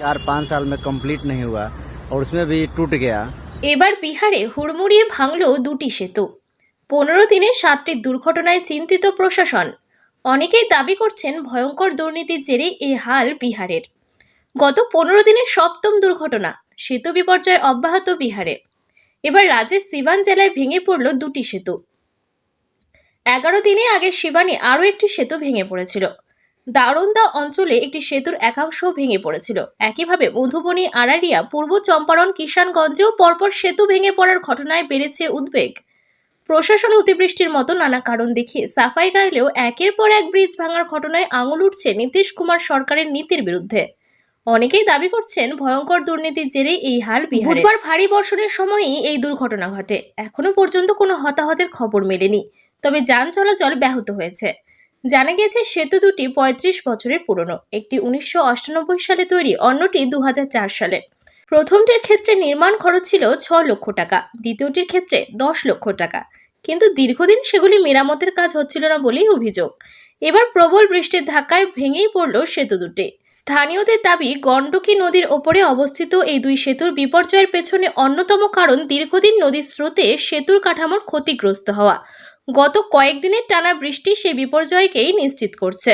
चार पाँच साल में कंप्लीट नहीं हुआ और उसमें भी टूट गया এবার বিহারে হুড়মুড়িয়ে ভাঙল দুটি সেতু পনেরো দিনে সাতটি দুর্ঘটনায় চিন্তিত প্রশাসন অনেকেই দাবি করছেন ভয়ঙ্কর দুর্নীতির জেরে এই হাল বিহারের গত পনেরো দিনের সপ্তম দুর্ঘটনা সেতু বিপর্যয় অব্যাহত বিহারে এবার রাজ্যের সিভান জেলায় ভেঙে পড়ল দুটি সেতু এগারো দিনে আগে শিবানী আরও একটি সেতু ভেঙে পড়েছিল দারোন্দা অঞ্চলে একটি সেতুর একাংশ ভেঙে পড়েছিল। একইভাবে মধুবনী আড়ারিয়া পূর্ব চম্পারণ, কিষানগঞ্জেও পরপর সেতু ভেঙে পড়ার ঘটনায় বেড়েছে উদ্বেগ। প্রশাসন অতিবৃষ্টির মতো নানা কারণ দেখিয়ে সাফাই গাইলেও একের পর এক ব্রিজ ভাঙার ঘটনায় আঙুল উঠছে নীতিশ কুমার সরকারের নীতির বিরুদ্ধে। অনেকেই দাবি করছেন ভয়ঙ্কর দুর্নীতির জেরেই এই হাল বুধবার ভারী বর্ষণের সময়ই এই দুর্ঘটনা ঘটে। এখনও পর্যন্ত কোনো হতাহতের খবর মেলেনি। তবে যান চলাচল ব্যাহত হয়েছে। জানা গেছে সেতু দুটি পঁয়ত্রিশ বছরের পুরনো। একটি উনিশশো সালে তৈরি, অন্যটি দু সালে। প্রথমটির ক্ষেত্রে নির্মাণ খরচ ছিল ছ লক্ষ টাকা, দ্বিতীয়টির ক্ষেত্রে দশ লক্ষ টাকা। কিন্তু দীর্ঘদিন সেগুলি মেরামতের কাজ হচ্ছিল না বলেই অভিযোগ। এবার প্রবল বৃষ্টির ধাক্কায় ভেঙেই পড়ল সেতু দুটি। স্থানীয়দের দাবি, গণ্ডকী নদীর ওপরে অবস্থিত এই দুই সেতুর বিপর্যয়ের পেছনে অন্যতম কারণ দীর্ঘদিন নদীর স্রোতে সেতুর কাঠামোর ক্ষতিগ্রস্ত হওয়া। গত কয়েকদিনের টানা বৃষ্টি সে বিপর্যয়কেই নিশ্চিত করছে।